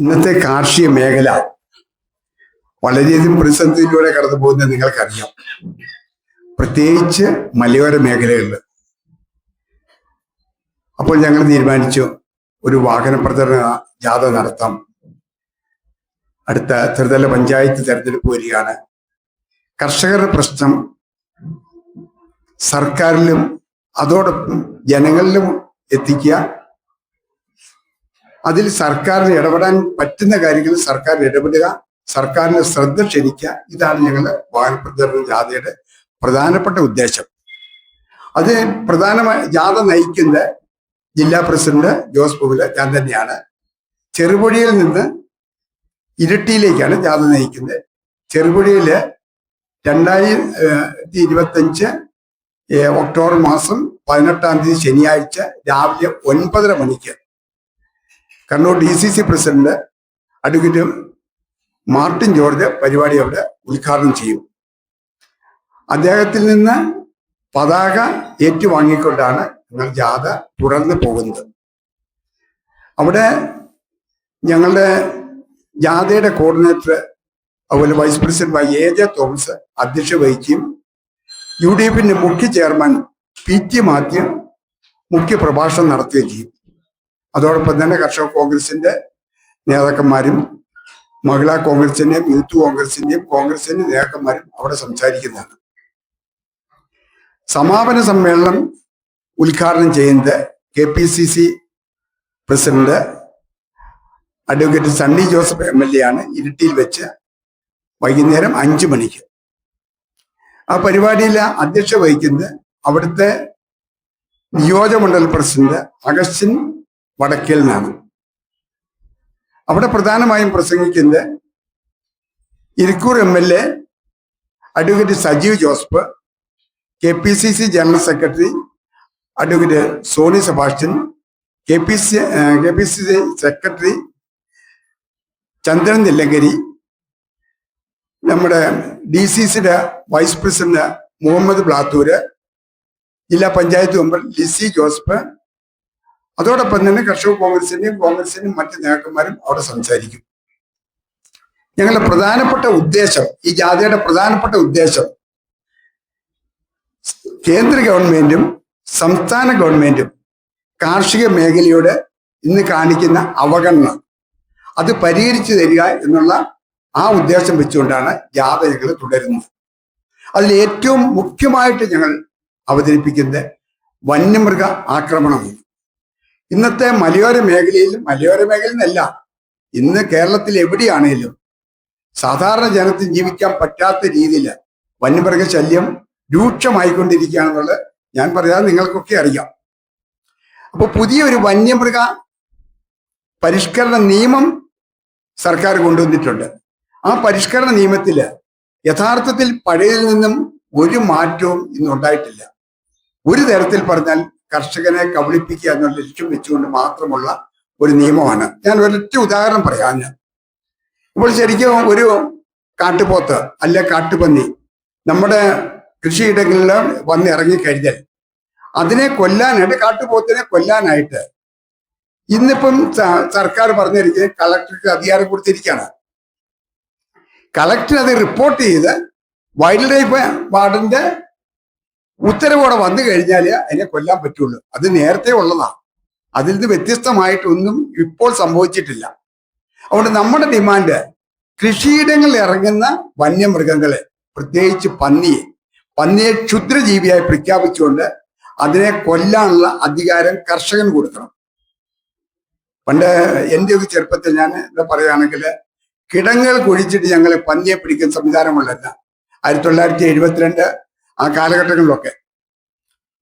ഇന്നത്തെ കാർഷിക മേഖല വളരെയധികം പ്രതിസന്ധിയിലൂടെ കടന്നു പോകുന്നത് നിങ്ങൾക്കറിയാം. പ്രത്യേകിച്ച് മലയോര മേഖലകളിൽ. അപ്പോൾ ഞങ്ങൾ തീരുമാനിച്ചു ഒരു വാഹന പ്രചരണ ജാഥ നടത്താം. അടുത്ത ത്രിതല പഞ്ചായത്ത് തെരഞ്ഞെടുപ്പ് വരികയാണ്. കർഷകരുടെ പ്രശ്നം സർക്കാരിലും അതോടൊപ്പം ജനങ്ങളിലും എത്തിക്കുക. അതിൽ സർക്കാരിന് ഇടപെടാൻ പറ്റുന്ന കാര്യങ്ങളിൽ സർക്കാർ ഇടപെടുക സർക്കാരിന് ശ്രദ്ധ ക്ഷണിക്കുക ഇതാണ് ഞങ്ങൾ വാഹനപ്രചരണ ജാഥയുടെ പ്രധാനപ്പെട്ട ഉദ്ദേശം. അത് പ്രധാനമായി ജാഥ നയിക്കുന്ന ജില്ലാ പ്രസിഡന്റ് ജോസ് പുവില ഞാൻ തന്നെയാണ്. ചെറുപുഴയിൽ നിന്ന് ഇരട്ടിയിലേക്കാണ് ജാഥ നയിക്കുന്നത്. ചെറുപുഴയിൽ രണ്ടായിരത്തി ഇരുപത്തഞ്ച് ഒക്ടോബർ മാസം പതിനെട്ടാം തീയതി ശനിയാഴ്ച രാവിലെ ഒൻപതര മണിക്ക് Kannur D C C president advocate Martin George പരിപാടി അവിടെ ഉദ്ഘാടനം ചെയ്യും. അദ്ദേഹത്തിൽ നിന്ന് പതാക ഏറ്റുവാങ്ങിക്കൊണ്ടാണ് ഞങ്ങൾ ജാഥ തുടർന്ന് പോകുന്നത്. അവിടെ ഞങ്ങളുടെ ജാഥയുടെ കോർഡിനേറ്റർ അതുപോലെ vice president A J Thomas അധ്യക്ഷ വഹിക്കുകയും യു ഡി എഫിന്റെ മുഖ്യ ചെയർമാൻ പി ടി മാത്യു മുഖ്യ പ്രഭാഷണം നടത്തുകയും ചെയ്യും. അതോടൊപ്പം തന്നെ കർഷക കോൺഗ്രസിന്റെ നേതാക്കന്മാരും മഹിളാ കോൺഗ്രസിന്റെയും യൂത്ത് കോൺഗ്രസിന്റെയും കോൺഗ്രസിന്റെ നേതാക്കന്മാരും അവിടെ സംസാരിക്കുന്നതാണ്. സമാപന സമ്മേളനം ഉദ്ഘാടനം ചെയ്യുന്നത് K P C C president advocate Sunny Joseph M L A ആണ്. ഇരിട്ടിയിൽ വെച്ച് വൈകുന്നേരം അഞ്ചു മണിക്ക്. ആ പരിപാടിയിലെ അധ്യക്ഷ വഹിക്കുന്നത് അവിടുത്തെ നിയോജകമണ്ഡല പ്രസിഡന്റ് അഗസ്റ്റിൻ വടക്കേൽ നിന്നാണ് അവിടെ പ്രധാനമായും പ്രസംഗിക്കുന്നത് Irikkur M L A advocate Sajeev Joseph K P C C general secretary advocate Sony Sebastian K P C K P C C secretary Chandran Nellankari നമ്മുടെ ഡി സി സിയുടെ വൈസ് പ്രസിഡന്റ് മുഹമ്മദ് ബ്ലാത്തൂര് ജില്ലാ panchayat member Lissy Joseph അതോടൊപ്പം തന്നെ കർഷക കോൺഗ്രസിന്റെയും കോൺഗ്രസിന്റെയും മറ്റ് നേതാക്കന്മാരും അവിടെ സംസാരിക്കും. ഞങ്ങളുടെ പ്രധാനപ്പെട്ട ഉദ്ദേശം ഈ ജാഥയുടെ പ്രധാനപ്പെട്ട ഉദ്ദേശം കേന്ദ്ര ഗവൺമെന്റും സംസ്ഥാന ഗവൺമെന്റും കാർഷിക മേഖലയോട് ഇന്ന് കാണിക്കുന്ന അവഗണന. അത് പരിഹരിച്ചു തരിക എന്നുള്ള ആ ഉദ്ദേശം വെച്ചുകൊണ്ടാണ് ജാഥ ഞങ്ങൾ തുടരുന്നത്. അതിൽ ഏറ്റവും മുഖ്യമായിട്ട് ഞങ്ങൾ അവതരിപ്പിക്കുന്നത് വന്യമൃഗ ആക്രമണമാണ്. ഇന്നത്തെ മലയോര മേഖലയിലും മലയോര മേഖലയിൽ ഇന്ന് കേരളത്തിൽ എവിടെയാണെങ്കിലും സാധാരണ ജനത്തിന് ജീവിക്കാൻ പറ്റാത്ത രീതിയിൽ വന്യമൃഗ ശല്യം രൂക്ഷമായിക്കൊണ്ടിരിക്കുകയാണെന്നുള്ളത് ഞാൻ പറയാതെ നിങ്ങൾക്കൊക്കെ അറിയാം. അപ്പൊ പുതിയൊരു വന്യമൃഗ പരിഷ്കരണ നിയമം സർക്കാർ കൊണ്ടുവന്നിട്ടുണ്ട്. ആ പരിഷ്കരണ നിയമത്തിൽ യഥാർത്ഥത്തിൽ പഴയതിൽ നിന്നും ഒരു മാറ്റവും ഇന്നുണ്ടായിട്ടില്ല. ഒരു തരത്തിൽ പറഞ്ഞാൽ കർഷകനെ കബളിപ്പിക്കുക എന്നുള്ള ലക്ഷ്യം വെച്ചുകൊണ്ട് മാത്രമുള്ള ഒരു നിയമമാണ്. ഞാൻ ഒരൊറ്റ ഉദാഹരണം പറയാം ഞാൻ. ഇപ്പോൾ ശരിക്കും ഒരു കാട്ടുപോത്ത് അല്ല കാട്ടുപന്നി നമ്മുടെ കൃഷിയിടങ്ങളിൽ വന്ന് ഇറങ്ങിക്കഴിഞ്ഞാൽ അതിനെ കൊല്ലാനായിട്ട് കാട്ടുപോത്തിനെ കൊല്ലാനായിട്ട് ഇന്നിപ്പം സർക്കാർ പറഞ്ഞിരിക്കുന്നത് കളക്ടർക്ക് അധികാരം കൊടുത്തിരിക്കുകയാണ്. കളക്ടർ അത് റിപ്പോർട്ട് ചെയ്ത് വൈൽഡ് ലൈഫ് വാർഡന്റെ ഉത്തരവോടെ വന്നു കഴിഞ്ഞാൽ അതിനെ കൊല്ലാൻ പറ്റുള്ളൂ. അത് നേരത്തെ ഉള്ളതാണ് അതിൽ നിന്ന് വ്യത്യസ്തമായിട്ടൊന്നും ഇപ്പോൾ സംഭവിച്ചിട്ടില്ല. അതുകൊണ്ട് നമ്മുടെ ഡിമാൻഡ് കൃഷിയിടങ്ങളിൽ ഇറങ്ങുന്ന വന്യമൃഗങ്ങളെ പ്രത്യേകിച്ച് പന്നിയെ പന്നിയെ ക്ഷുദ്രജീവിയായി പ്രഖ്യാപിച്ചുകൊണ്ട് അതിനെ കൊല്ലാനുള്ള അധികാരം കർഷകൻ കൊടുക്കണം. പണ്ട് എന്റെ ഒരു ചെറുപ്പത്തിൽ ഞാൻ എന്താ പറയുകയാണെങ്കിൽ കിടങ്ങൾ കുഴിച്ചിട്ട് ഞങ്ങൾ പന്നിയെ പിടിക്കുന്ന സംവിധാനമുള്ളല്ല ആയിരത്തി തൊള്ളായിരത്തി എഴുപത്തിരണ്ട് ആ കാലഘട്ടങ്ങളിലൊക്കെ.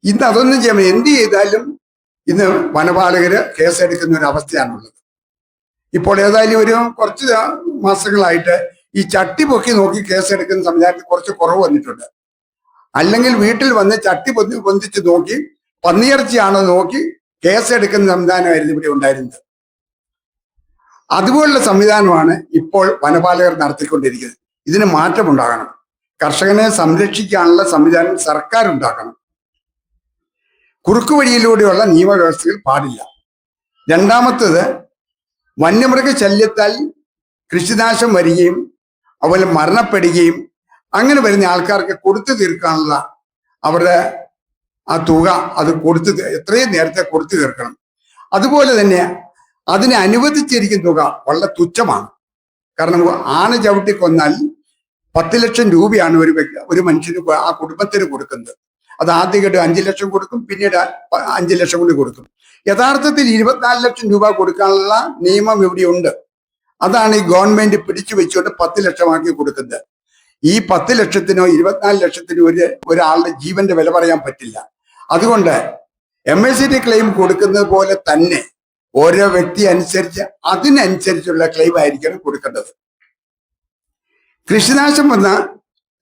ഇന്ന് അതൊന്നും ചെയ്യാൻ എന്ത് ചെയ്താലും ഇന്ന് വനപാലകര് കേസെടുക്കുന്ന ഒരു അവസ്ഥയാണുള്ളത് ഇപ്പോൾ ഏതായാലും ഒരു കുറച്ച് മാസങ്ങളായിട്ട് ഈ ചട്ടി പൊക്കി നോക്കി കേസെടുക്കുന്ന സംവിധാനത്തിൽ കുറച്ച് കുറവ് വന്നിട്ടുണ്ട്. അല്ലെങ്കിൽ വീട്ടിൽ വന്ന് ചട്ടി പൊന്തി പൊന്തിച്ച് നോക്കി പന്നിയിറച്ചിയാണോ നോക്കി കേസെടുക്കുന്ന സംവിധാനമായിരുന്നു ഇവിടെ ഉണ്ടായിരുന്നത്. അതുപോലുള്ള സംവിധാനമാണ് ഇപ്പോൾ വനപാലകർ നടത്തിക്കൊണ്ടിരിക്കുന്നത്. ഇതിന് മാറ്റമുണ്ടാകണം. കർഷകനെ സംരക്ഷിക്കാനുള്ള സംവിധാനം സർക്കാർ ഉണ്ടാക്കണം കുറുക്കു വഴിയിലൂടെയുള്ള നിയമവ്യവസ്ഥകൾ പാടില്ല. രണ്ടാമത്തത് വന്യമൃഗ ശല്യത്താൽ കൃഷിനാശം വരികയും അതുപോലെ മരണപ്പെടുകയും അങ്ങനെ വരുന്ന ആൾക്കാർക്ക് കൊടുത്തു തീർക്കാനുള്ള അവരുടെ ആ തുക അത് കൊടുത്തു എത്രയും നേരത്തെ കൊടുത്തു തീർക്കണം. അതുപോലെ തന്നെ അതിനെ അനുവദിച്ചിരിക്കുന്ന തുക വളരെ തുച്ഛമാണ്. കാരണം ആന ചവിട്ടി കൊന്നാൽ പത്ത് ലക്ഷം രൂപയാണ് ഒരു വ്യക്തി ഒരു മനുഷ്യന് ആ കുടുംബത്തിന് കൊടുക്കുന്നത്. അത് ആദ്യമായിട്ട് അഞ്ചു ലക്ഷം കൊടുക്കും പിന്നീട് അഞ്ചു അഞ്ച് ലക്ഷം കൂടി കൊടുക്കും. യഥാർത്ഥത്തിൽ ഇരുപത്തിനാല് ലക്ഷം രൂപ കൊടുക്കാനുള്ള നിയമം ഇവിടെയുണ്ട് അതാണ് ഈ ഗവൺമെന്റ് പിടിച്ചു വെച്ചുകൊണ്ട് പത്ത് ലക്ഷമാക്കി കൊടുക്കുന്നത്. ഈ പത്ത് ലക്ഷത്തിനോ ഇരുപത്തിനാല് ലക്ഷത്തിനോ ഒരു ഒരാളുടെ ജീവന്റെ വില പറയാൻ പറ്റില്ല. അതുകൊണ്ട് M S C T claim കൊടുക്കുന്നത് പോലെ തന്നെ ഓരോ വ്യക്തി അനുസരിച്ച് അതിനനുസരിച്ചുള്ള ക്ലെയിം ആയിരിക്കണം കൊടുക്കേണ്ടത്. കൃഷിനാശം വന്ന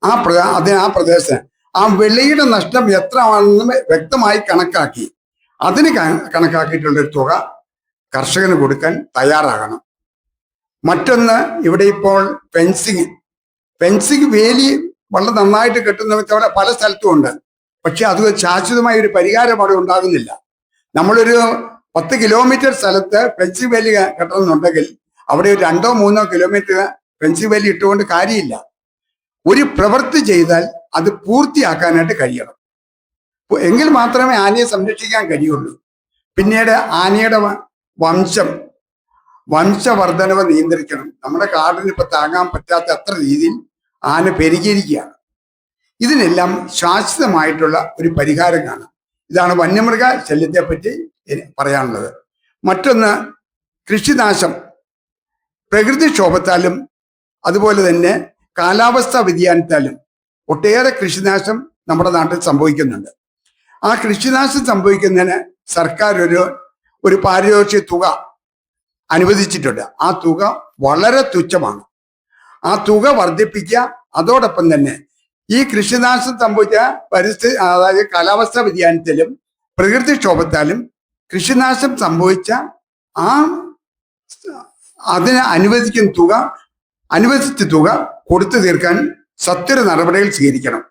ആ പ്ര അതിന് ആ പ്രദേശം ആ വിളയുടെ നഷ്ടം എത്രയാണെന്ന് വ്യക്തമായി കണക്കാക്കി. അതിന് കണക്കാക്കിയിട്ടുള്ള ഒരു തുക കർഷകന് കൊടുക്കാൻ തയ്യാറാകണം. മറ്റൊന്ന് ഇവിടെ ഇപ്പോൾ ഫെൻസിങ് ഫെൻസിങ് വേലി വളരെ നന്നായിട്ട് കിട്ടുന്ന അവിടെ പല സ്ഥലത്തും ഉണ്ട്. പക്ഷെ അത് ശാശ്വതമായ ഒരു പരിഹാരം അവിടെ ഉണ്ടാകുന്നില്ല. നമ്മളൊരു പത്ത് കിലോമീറ്റർ സ്ഥലത്ത് ഫെൻസിങ് വേലി കെട്ടണമെന്നുണ്ടെങ്കിൽ അവിടെ രണ്ടോ മൂന്നോ കിലോമീറ്റർ ഫെൻസിങ് വലി ഇട്ടുകൊണ്ട് കാര്യമില്ല. ഒരു പ്രവൃത്തി ചെയ്താൽ അത് പൂർത്തിയാക്കാനായിട്ട് കഴിയണം. എങ്കിൽ മാത്രമേ ആനയെ സംരക്ഷിക്കാൻ കഴിയുള്ളൂ. പിന്നീട് ആനയുടെ വംശം വംശവർദ്ധനവ് നിയന്ത്രിക്കണം. നമ്മുടെ കാടിന് ഇപ്പൊ താങ്ങാൻ പറ്റാത്ത അത്ര രീതിയിൽ ആന പെരുകിയിരിക്കുകയാണ്. ഇതിനെല്ലാം ശാശ്വതമായിട്ടുള്ള ഒരു പരിഹാരം കാണാം. ഇതാണ് വന്യമൃഗ ശല്യത്തെ പറ്റി പറയാനുള്ളത്. മറ്റൊന്ന് കൃഷിനാശം. പ്രകൃതിക്ഷോഭത്താലും അതുപോലെ തന്നെ കാലാവസ്ഥാ വ്യതിയാനത്താലും ഒട്ടേറെ കൃഷിനാശം നമ്മുടെ നാട്ടിൽ സംഭവിക്കുന്നുണ്ട്. ആ കൃഷിനാശം സംഭവിക്കുന്നതിന് സർക്കാർ ഒരു ഒരു പാരിതോഷിക തുക അനുവദിച്ചിട്ടുണ്ട്. ആ തുക വളരെ തുച്ഛമാണ്. ആ തുക വർദ്ധിപ്പിക്കുക അതോടൊപ്പം തന്നെ ഈ കൃഷിനാശം സംഭവിച്ച പരിസ്ഥിതി അതായത് കാലാവസ്ഥാ വ്യതിയാനത്തിലും പ്രകൃതിക്ഷോഭത്താലും കൃഷിനാശം സംഭവിച്ച ആ അതിന് അനുവദിക്കുന്ന തുക അനുവദിച്ച തുക കൊടുത്തു തീർക്കാൻ സത്വര നടപടികൾ സ്വീകരിക്കണം.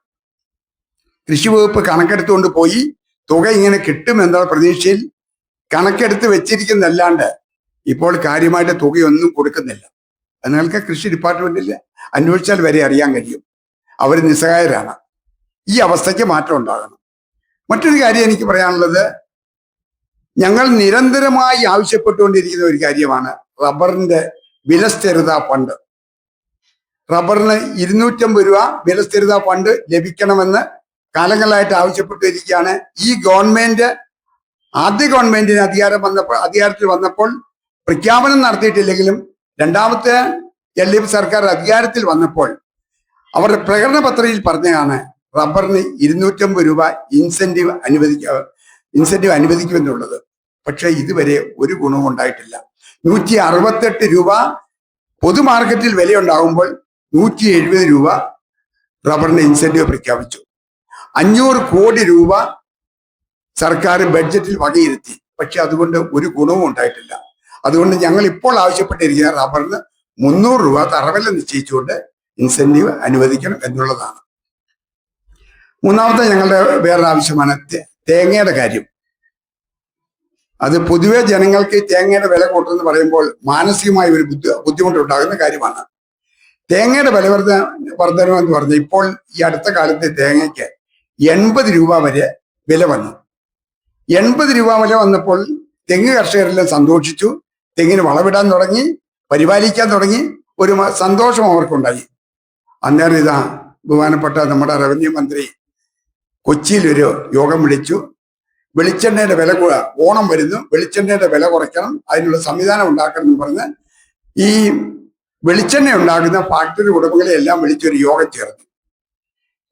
കൃഷി വകുപ്പ് കണക്കെടുത്തുകൊണ്ട് പോയി തുക ഇങ്ങനെ കിട്ടുമെന്നുള്ള പ്രതീക്ഷയിൽ കണക്കെടുത്ത് വെച്ചിരിക്കുന്നല്ലാണ്ട് ഇപ്പോൾ കാര്യമായിട്ട് തുകയൊന്നും കൊടുക്കുന്നില്ല. നിങ്ങൾക്ക് കൃഷി ഡിപ്പാർട്ട്മെന്റിൽ അന്വേഷിച്ചാൽ വരെ അറിയാൻ കഴിയും. അവർ നിസ്സഹായരാണ്. ഈ അവസ്ഥയ്ക്ക് മാറ്റം ഉണ്ടാകണം. മറ്റൊരു കാര്യം എനിക്ക് പറയാനുള്ളത്. ഞങ്ങൾ നിരന്തരമായി ആവശ്യപ്പെട്ടുകൊണ്ടിരിക്കുന്ന ഒരു കാര്യമാണ് റബ്ബറിന്റെ വിലസ്ഥിരത ഫണ്ട്. റബ്ബറിന് ഇരുന്നൂറ്റമ്പത് രൂപ വിലസ്ഥിരത ഫണ്ട് ലഭിക്കണമെന്ന് കാലങ്ങളായിട്ട് ആവശ്യപ്പെട്ടിരിക്കുകയാണ്. ഈ ഗവൺമെന്റ് ആദ്യ ഗവൺമെന്റിന് അധികാരം വന്നപ്പോൾ അധികാരത്തിൽ വന്നപ്പോൾ പ്രഖ്യാപനം നടത്തിയിട്ടില്ലെങ്കിലും രണ്ടാമത്തെ എൽ ഡി എഫ് സർക്കാർ അധികാരത്തിൽ വന്നപ്പോൾ അവരുടെ പ്രകടന പത്രികയിൽ പറഞ്ഞതാണ് റബ്ബറിന് ഇരുന്നൂറ്റമ്പത് രൂപ ഇൻസെന്റീവ് അനുവദിക്ക ഇൻസെന്റീവ് അനുവദിക്കുമെന്നുള്ളത്. പക്ഷെ ഇതുവരെ ഒരു ഗുണവും ഉണ്ടായിട്ടില്ല. നൂറ്റി അറുപത്തെട്ട് രൂപ പൊതുമാർക്കറ്റിൽ വിലയുണ്ടാകുമ്പോൾ നൂറ്റി എഴുപത് രൂപ റബ്ബറിന് ഇൻസെന്റീവ് പ്രഖ്യാപിച്ചു. അഞ്ഞൂറ് കോടി രൂപ സർക്കാർ ബഡ്ജറ്റിൽ വകയിരുത്തി. പക്ഷെ അതുകൊണ്ട് ഒരു ഗുണവും ഉണ്ടായിട്ടില്ല. അതുകൊണ്ട് ഞങ്ങൾ ഇപ്പോൾ ആവശ്യപ്പെട്ടിരിക്കുന്ന റബ്ബറിന് മുന്നൂറ് രൂപ തറവില നിശ്ചയിച്ചുകൊണ്ട് ഇൻസെന്റീവ് അനുവദിക്കണം എന്നുള്ളതാണ്. മൂന്നാമത്തെ ഞങ്ങളുടെ വേറൊരു ആവശ്യമാണ് തേങ്ങയുടെ കാര്യം. അത് പൊതുവെ ജനങ്ങൾക്ക് തേങ്ങയുടെ വില കൂട്ടുമെന്ന് പറയുമ്പോൾ മാനസികമായ ഒരു ബുദ്ധി ബുദ്ധിമുട്ടുണ്ടാകുന്ന കാര്യമാണ്. തേങ്ങയുടെ വില വർധ വർധനം എന്ന് പറഞ്ഞാൽ ഇപ്പോൾ ഈ അടുത്ത കാലത്ത് തേങ്ങയ്ക്ക് എൺപത് രൂപ വരെ വില വന്നു. എൺപത് രൂപ വില വന്നപ്പോൾ തെങ്ങ് കർഷകരെല്ലാം സന്തോഷിച്ചു. തെങ്ങിന് വളവിടാൻ തുടങ്ങി പരിപാലിക്കാൻ തുടങ്ങി ഒരു സന്തോഷം അവർക്കുണ്ടായി. അന്നേരം ഇതാ ബഹുമാനപ്പെട്ട നമ്മുടെ റവന്യൂ മന്ത്രി കൊച്ചിയിൽ ഒരു യോഗം വിളിച്ചു. വെളിച്ചെണ്ണയുടെ വില ഓണം വരുന്നു. വെളിച്ചെണ്ണയുടെ വില കുറയ്ക്കണം. അതിനുള്ള സംവിധാനം ഉണ്ടാക്കണം എന്ന് പറഞ്ഞ് ഈ വെളിച്ചെണ്ണ ഉണ്ടാക്കുന്ന ഫാക്ടറി ഉടമകളെ എല്ലാം വിളിച്ചൊരു യോഗം ചേർന്നു.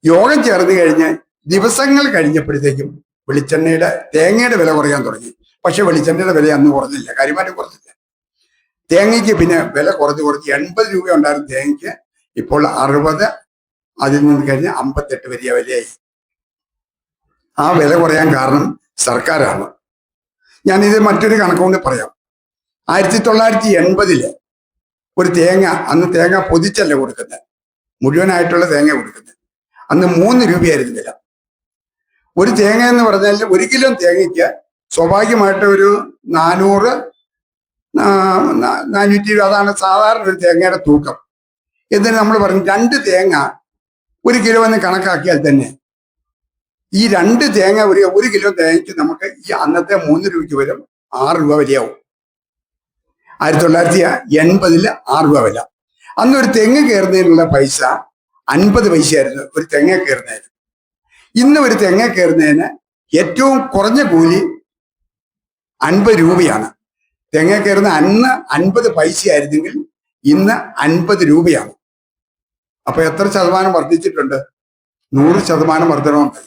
യോഗം ചേർന്ന് കഴിഞ്ഞ് ദിവസങ്ങൾ കഴിഞ്ഞപ്പോഴത്തേക്കും വെളിച്ചെണ്ണയുടെ തേങ്ങയുടെ വില കുറയാൻ തുടങ്ങി. പക്ഷെ വെളിച്ചെണ്ണയുടെ വില അന്ന് കുറഞ്ഞില്ല കാര്യമായിട്ട് കുറഞ്ഞില്ല. തേങ്ങയ്ക്ക് പിന്നെ വില കുറഞ്ഞ് കുറഞ്ഞ് എൺപത് രൂപ ഉണ്ടായിരുന്ന തേങ്ങയ്ക്ക് ഇപ്പോൾ അറുപത് അതിൽ നിന്ന് കഴിഞ്ഞ് അമ്പത്തെട്ട് വലിയ വിലയായി. ആ വില കുറയാൻ കാരണം സർക്കാരാണ്. ഞാനിത് മറ്റൊരു കണക്കുകൊണ്ട് പറയാം. ആയിരത്തി തൊള്ളായിരത്തി എൺപതിൽ ഒരു തേങ്ങ അന്ന് തേങ്ങ പൊതിച്ചല്ല കൊടുക്കുന്നത് മുഴുവനായിട്ടുള്ള തേങ്ങ കൊടുക്കുന്നത് അന്ന് മൂന്ന് രൂപയായിരുന്നു വില. ഒരു തേങ്ങ എന്ന് പറഞ്ഞാൽ ഒരു കിലോ തേങ്ങയ്ക്ക് സ്വാഭാവികമായിട്ട് ഒരു നാനൂറ് നാനൂറ്റി അതാണ് സാധാരണ ഒരു തേങ്ങയുടെ തൂക്കം. എന്നിട്ട് നമ്മൾ പറഞ്ഞു രണ്ട് തേങ്ങ ഒരു കിലോ എന്ന് കണക്കാക്കിയാൽ തന്നെ ഈ രണ്ട് തേങ്ങ ഒരു ഒരു കിലോ തേങ്ങയ്ക്ക് നമുക്ക് ഈ അന്നത്തെ മൂന്ന് രൂപയ്ക്ക് വരും ആറ് രൂപ വിലയാവും. ആയിരത്തി തൊള്ളായിരത്തി എൺപതിൽ ആറ് രൂപ വില. അന്ന് ഒരു തെങ്ങ് കയറുന്നതിനുള്ള പൈസ അൻപത് പൈസയായിരുന്നു. ഒരു തെങ്ങ കയറുന്നതിന്. ഇന്ന് ഒരു തെങ്ങ കയറുന്നതിന് ഏറ്റവും കുറഞ്ഞ കൂലി അൻപത് രൂപയാണ്. തെങ്ങ കയറുന്ന അന്ന് അൻപത് പൈസയായിരുന്നെങ്കിൽ ഇന്ന് അൻപത് രൂപയാണ്. അപ്പൊ എത്ര ശതമാനം വർദ്ധിച്ചിട്ടുണ്ട്? നൂറ് ശതമാനം വർധനമുണ്ട്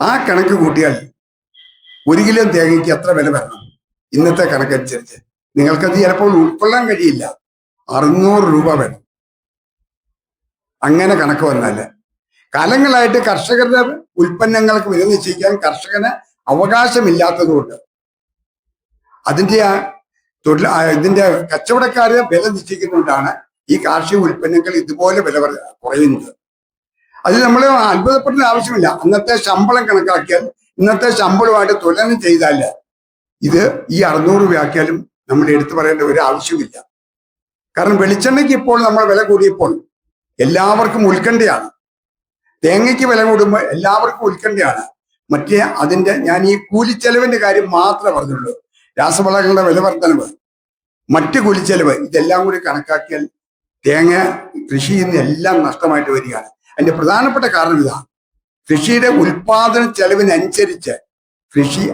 ആ കണക്ക് കൂട്ടിയാൽ ഒരു കിലോ തേങ്ങയ്ക്ക് എത്ര വില വരണം? ഇന്നത്തെ കണക്കനുസരിച്ച്. നിങ്ങൾക്കത് ചിലപ്പോൾ ഉൾക്കൊള്ളാൻ കഴിയില്ല. അറുന്നൂറ് രൂപ വേണം. അങ്ങനെ കണക്ക് വന്നാൽ കാലങ്ങളായിട്ട് കർഷകരുടെ ഉൽപ്പന്നങ്ങൾക്ക് വില നിശ്ചയിക്കാൻ കർഷകന് അവകാശമില്ലാത്തതുകൊണ്ട് അതിന്റെ ആ തൊഴിൽ ഇതിന്റെ കച്ചവടക്കാര് വില നിശ്ചയിക്കുന്നതുകൊണ്ടാണ് ഈ കാർഷിക ഉൽപ്പന്നങ്ങൾ ഇതുപോലെ വില കുറയുന്നത്. അത് നമ്മൾ അത്ഭുതപ്പെടേണ്ട ആവശ്യമില്ല. അന്നത്തെ ശമ്പളം കണക്കാക്കിയാൽ ഇന്നത്തെ ശമ്പളമായിട്ട് തുലനം ചെയ്താൽ ഇത് ഈ അറുന്നൂറ് രൂപയാക്കിയാലും നമ്മൾ എടുത്തു പറയേണ്ട ഒരു ആവശ്യമില്ല കാരണം വെളിച്ചെണ്ണയ്ക്ക് ഇപ്പോൾ നമ്മൾ വില കൂടിയപ്പോൾ എല്ലാവർക്കും ഉത്കണ്ഠയാണ്. തേങ്ങയ്ക്ക് വില കൂടുമ്പോൾ എല്ലാവർക്കും ഉത്കണ്ഠയാണ്. മറ്റേ അതിന്റെ ഞാൻ ഈ കൂലിച്ചെലവിന്റെ കാര്യം മാത്രമേ പറഞ്ഞുള്ളൂ. രാസവളങ്ങളുടെ വില വർധനവ്. മറ്റ് കൂലിച്ചെലവ് ഇതെല്ലാം കൂടി കണക്കാക്കിയാൽ തേങ്ങ കൃഷി ചെയ്യുന്ന എല്ലാം നഷ്ടമായിട്ട് വരികയാണ്. അതിന്റെ പ്രധാനപ്പെട്ട കാരണം ഇതാണ്. കൃഷിയുടെ ഉൽപാദന ചെലവിനനുസരിച്ച് കൃഷി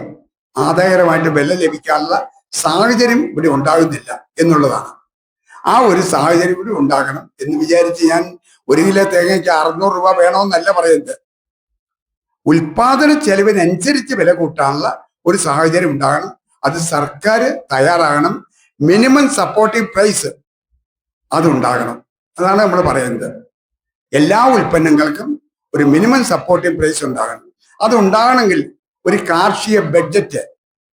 ആദായകരമായിട്ട് വില ലഭിക്കാനുള്ള സാഹചര്യം ഇവിടെ ഉണ്ടാകുന്നില്ല എന്നുള്ളതാണ്. ആ ഒരു സാഹചര്യം ഇവിടെ ഉണ്ടാകണം എന്ന് വിചാരിച്ച് ഞാൻ ഒരു കിലോ തേങ്ങയ്ക്ക് അറുന്നൂറ് രൂപ വേണമെന്നല്ല പറയുന്നത്. ഉൽപാദന ചെലവിനനുസരിച്ച് വില കൂട്ടാനുള്ള ഒരു സാഹചര്യം ഉണ്ടാകണം. അത് സർക്കാർ തയ്യാറാകണം. മിനിമം സപ്പോർട്ടീവ് പ്രൈസ് അതുണ്ടാകണം. അതാണ് നമ്മൾ പറയുന്നത്. എല്ലാ ഉൽപ്പന്നങ്ങൾക്കും ഒരു മിനിമം സപ്പോർട്ടീവ് പ്രൈസ് ഉണ്ടാകണം. അത് ഉണ്ടാകണമെങ്കിൽ ഒരു കാർഷിക ബഡ്ജറ്റ്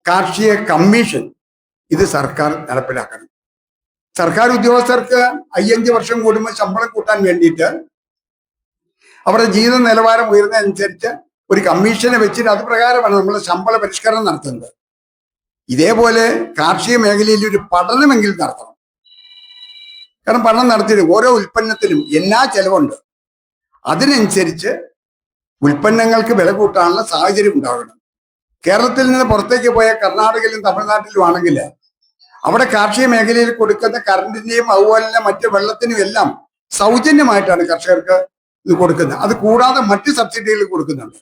കാർഷിക കമ്മീഷൻ ഇത് സർക്കാർ നടപ്പിലാക്കണം. സർക്കാർ ഉദ്യോഗസ്ഥർക്ക് അയ്യഞ്ച് വർഷം കൂടുമ്പോൾ ശമ്പളം കൂട്ടാൻ വേണ്ടിയിട്ട് അവരുടെ ജീവിത നിലവാരം ഉയരുന്നതനുസരിച്ച് ഒരു കമ്മീഷനെ വെച്ചിട്ട് അത് പ്രകാരമാണ് നമ്മൾ ശമ്പള പരിഷ്കരണം നടത്തുന്നത്. ഇതേപോലെ കാർഷിക മേഖലയിൽ ഒരു പഠനമെങ്കിലും നടത്തണം. കാരണം പഠനം നടത്തിയിട്ട് ഓരോ ഉൽപ്പന്നത്തിനും എല്ലാ ചെലവുണ്ട്? അതിനനുസരിച്ച് ഉൽപ്പന്നങ്ങൾക്ക് വില കൂട്ടാനുള്ള സാഹചര്യം ഉണ്ടാകണം കേരളത്തിൽ നിന്ന് പുറത്തേക്ക് പോയ കർണാടകയിലും തമിഴ്നാട്ടിലും ആണെങ്കിൽ അവിടെ കാർഷിക മേഖലയിൽ കൊടുക്കുന്ന കറണ്ടിന്റെയും അതുപോലെ തന്നെ മറ്റ് വെള്ളത്തിനും എല്ലാം സൗജന്യമായിട്ടാണ് കർഷകർക്ക് ഇത് കൊടുക്കുന്നത്. അത് കൂടാതെ മറ്റ് സബ്സിഡികൾ കൊടുക്കുന്നുണ്ട്.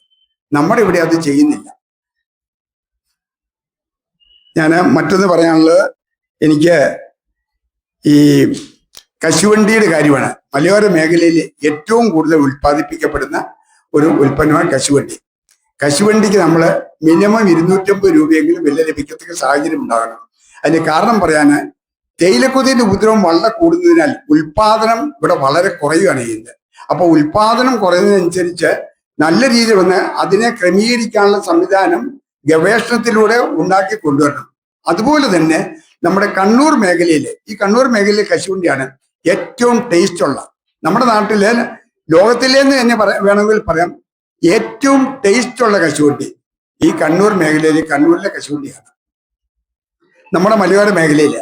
നമ്മുടെ ഇവിടെ അത് ചെയ്യുന്നില്ല. ഞാൻ മറ്റൊന്ന് പറയാനുള്ളത് എനിക്ക് ഈ കശുവണ്ടിയുടെ കാര്യമാണ്. മലയോര മേഖലയിൽ ഏറ്റവും കൂടുതൽ ഉൽപ്പാദിപ്പിക്കപ്പെടുന്ന ഒരു ഉൽപ്പന്നമാണ് കശുവണ്ടി. കശുവണ്ടിക്ക് നമ്മൾ മിനിമം ഇരുന്നൂറ്റമ്പത് രൂപയെങ്കിലും വില ലഭിക്കത്തക്ക സാഹചര്യം ഉണ്ടാകണം. അതിന് കാരണം പറയാന് തേയിലക്കൊതിന്റെ ഉപദ്രവം വളരെ കൂടുന്നതിനാൽ ഉൽപാദനം ഇവിടെ വളരെ കുറയുകയാണ് ചെയ്യുന്നത്. അപ്പോൾ ഉൽപാദനം കുറയുന്നതനുസരിച്ച് നല്ല രീതിയിൽ വന്ന് അതിനെ ക്രമീകരിക്കാനുള്ള സംവിധാനം ഗവേഷണത്തിലൂടെ ഉണ്ടാക്കി കൊണ്ടുവരണം. അതുപോലെ തന്നെ നമ്മുടെ കണ്ണൂർ മേഖലയിൽ ഈ കണ്ണൂർ മേഖലയിലെ കശുവണ്ടിയാണ് ഏറ്റവും ടേസ്റ്റ് ഉള്ള. നമ്മുടെ നാട്ടിലെ ലോകത്തിലേന്ന് തന്നെ പറ വേണമെങ്കിൽ പറയാം. ഏറ്റവും ടേസ്റ്റ് ഉള്ള കശുവണ്ടി ഈ കണ്ണൂർ മേഖലയിൽ കണ്ണൂരിലെ കശുവണ്ടിയാണ്. നമ്മുടെ മലയോര മേഖലയിൽ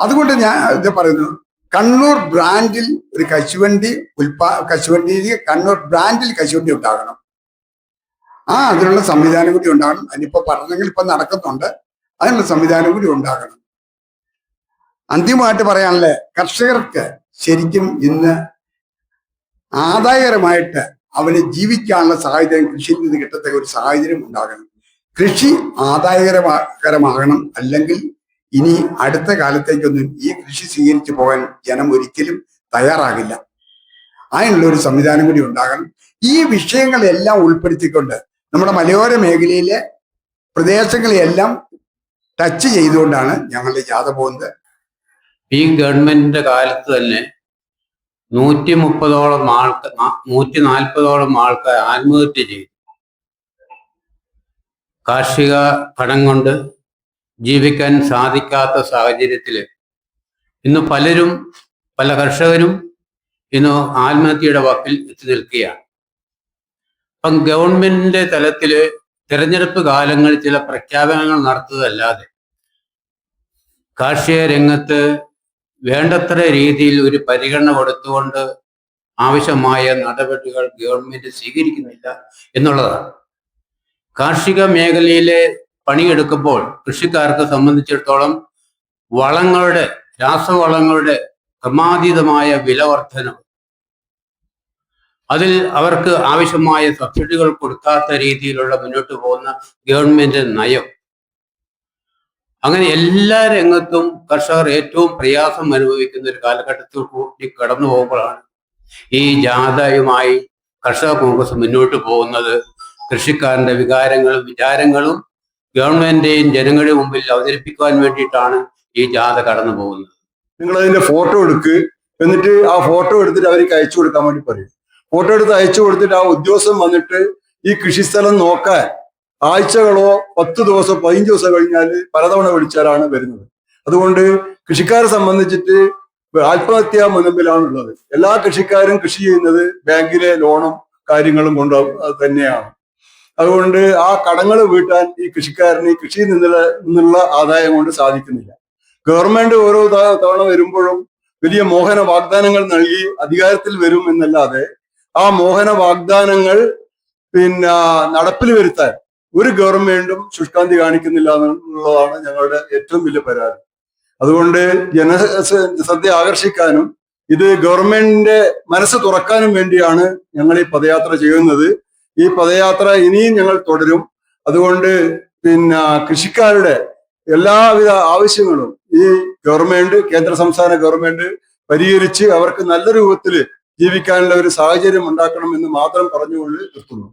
അതുകൊണ്ട് ഞാൻ ഇത് പറയുന്നു കണ്ണൂർ ബ്രാൻഡിൽ ഒരു കശുവണ്ടി ഉൽപാ കശുവണ്ടി കണ്ണൂർ ബ്രാൻഡിൽ കശുവണ്ടി ഉണ്ടാകണം. ആ അതിനുള്ള സംവിധാനം കൂടി ഉണ്ടാകണം. അതിനിപ്പോ പഠനങ്ങൾ ഇപ്പൊ നടക്കുന്നുണ്ട്. അതിനുള്ള സംവിധാനം കൂടി ഉണ്ടാകണം. അന്തിമമായിട്ട് പറയാനുള്ള കർഷകർക്ക് ശരിക്കും ഇന്ന് ആദായകരമായിട്ട് അവന് ജീവിക്കാനുള്ള സാഹചര്യം കൃഷിയിൽ നിന്ന് കിട്ടത്തക്ക ഒരു സാഹചര്യം ഉണ്ടാകണം. കൃഷി ആദായകരമാകണം അല്ലെങ്കിൽ ഇനി അടുത്ത കാലത്തേക്കൊന്നും ഈ കൃഷി സ്വീകരിച്ചു പോകാൻ ജനം ഒരിക്കലും തയ്യാറാകില്ല. അതിനുള്ള ഒരു സംവിധാനം കൂടി ഉണ്ടാകണം. ഈ വിഷയങ്ങളെല്ലാം ഉൾപ്പെടുത്തിക്കൊണ്ട് നമ്മുടെ മലയോര മേഖലയിലെ പ്രദേശങ്ങളെയെല്ലാം ടച്ച് ചെയ്തുകൊണ്ടാണ് ഞങ്ങളുടെ ജാഥ പോകുന്നത്. ഈ ഗവൺമെന്റിന്റെ കാലത്ത് തന്നെ നൂറ്റി മുപ്പതോളം ആൾക്ക് നൂറ്റി നാൽപ്പതോളം ആൾക്ക് ആത്മഹത്യ ചെയ്തു. കാർഷിക കടം കൊണ്ട് ജീവിക്കാൻ സാധിക്കാത്ത സാഹചര്യത്തിൽ ഇന്ന് പലരും പല കർഷകരും ഇന്ന് ആത്മഹത്യയുടെ വക്കിൽ എത്തി നിൽക്കുകയാണ്. അപ്പം ഗവൺമെന്റിന്റെ തലത്തിൽ തിരഞ്ഞെടുപ്പ് കാലങ്ങളിൽ ചില പ്രഖ്യാപനങ്ങൾ നടത്തുന്നതല്ലാതെ കാർഷിക രംഗത്ത് വേണ്ടത്ര രീതിയിൽ ഒരു പരിഗണന കൊടുത്തുകൊണ്ട് ആവശ്യമായ നടപടികൾ ഗവൺമെന്റ് സ്വീകരിക്കുന്നില്ല എന്നുള്ളതാണ്. കാർഷിക മേഖലയിലെ പണിയെടുക്കുമ്പോൾ കൃഷിക്കാർക്ക് സംബന്ധിച്ചിടത്തോളം വളങ്ങളുടെ രാസവളങ്ങളുടെ ക്രമാതീതമായ വില വർധനവ് അതിൽ അവർക്ക് ആവശ്യമായ സബ്സിഡികൾ കൊടുക്കാത്ത രീതിയിലുള്ള മുന്നോട്ട് പോകുന്ന ഗവൺമെന്റ് നയം അങ്ങനെ എല്ലാ രംഗത്തും കർഷകർ ഏറ്റവും പ്രയാസം അനുഭവിക്കുന്ന ഒരു കാലഘട്ടത്തിൽ കൂടി കടന്നു പോകുമ്പോഴാണ് ഈ ജാഥയുമായി കർഷക കോൺഗ്രസ് മുന്നോട്ട് പോകുന്നത്. കൃഷിക്കാരന്റെ വികാരങ്ങളും വിചാരങ്ങളും ഗവൺമെന്റിന്റെയും ജനങ്ങളുടെ മുമ്പിൽ അവതരിപ്പിക്കാൻ വേണ്ടിയിട്ടാണ് ഈ ജാഥ കടന്നു പോകുന്നത്. നിങ്ങൾ അതിന്റെ ഫോട്ടോ എടുക്ക്. എന്നിട്ട് ആ ഫോട്ടോ എടുത്തിട്ട് അവർക്ക് അയച്ചു കൊടുക്കാൻ വേണ്ടി പറയും. ഫോട്ടോ എടുത്ത് അയച്ചു കൊടുത്തിട്ട് ആ ഉദ്യോഗസ്ഥൻ വന്നിട്ട് ഈ കൃഷിസ്ഥലം നോക്കാൻ ആഴ്ചകളോ പത്ത് ദിവസം പതിനഞ്ച് ദിവസം കഴിഞ്ഞാൽ പലതവണ വിളിച്ചാലാണ് വരുന്നത്. അതുകൊണ്ട് കൃഷിക്കാരെ സംബന്ധിച്ചിട്ട് ആത്മഹത്യാ മുനമ്പിലാണുള്ളത്. എല്ലാ കൃഷിക്കാരും കൃഷി ചെയ്യുന്നത് ബാങ്കിലെ ലോണും കാര്യങ്ങളും കൊണ്ട് തന്നെയാണ്. അതുകൊണ്ട് ആ കടങ്ങൾ വീട്ടാൻ ഈ കൃഷിക്കാരന് കൃഷിയിൽ നിന്നുള്ള നിന്നുള്ള ആദായം കൊണ്ട് സാധിക്കുന്നില്ല. ഗവൺമെന്റ് ഓരോ തവണ വരുമ്പോഴും വലിയ മോഹന വാഗ്ദാനങ്ങൾ നൽകി അധികാരത്തിൽ വരും എന്നല്ലാതെ ആ മോഹന വാഗ്ദാനങ്ങൾ പിന്നെ നടപ്പിൽ വരുത്താൻ ഒരു ഗവൺമെന്റും ശുഷ്കാന്തി കാണിക്കുന്നില്ല എന്നുള്ളതാണ് ഞങ്ങളുടെ ഏറ്റവും വലിയ പരാതി. അതുകൊണ്ട് ജന ശ്രദ്ധ ആകർഷിക്കാനും ഇത് ഗവൺമെന്റിന്റെ മനസ്സ് തുറക്കാനും വേണ്ടിയാണ് ഞങ്ങൾ ഈ പദയാത്ര ചെയ്യുന്നത്. ഈ പദയാത്ര ഇനിയും ഞങ്ങൾ തുടരും. അതുകൊണ്ട് പിന്നെ കൃഷിക്കാരുടെ എല്ലാവിധ ആവശ്യങ്ങളും ഈ ഗവൺമെന്റ് കേന്ദ്ര സംസ്ഥാന ഗവൺമെന്റ് പരിഹരിച്ച് അവർക്ക് നല്ല രൂപത്തിൽ ജീവിക്കാനുള്ള ഒരു സാഹചര്യം ഉണ്ടാക്കണം എന്ന് മാത്രം പറഞ്ഞുകൊണ്ട് നിർത്തുന്നു.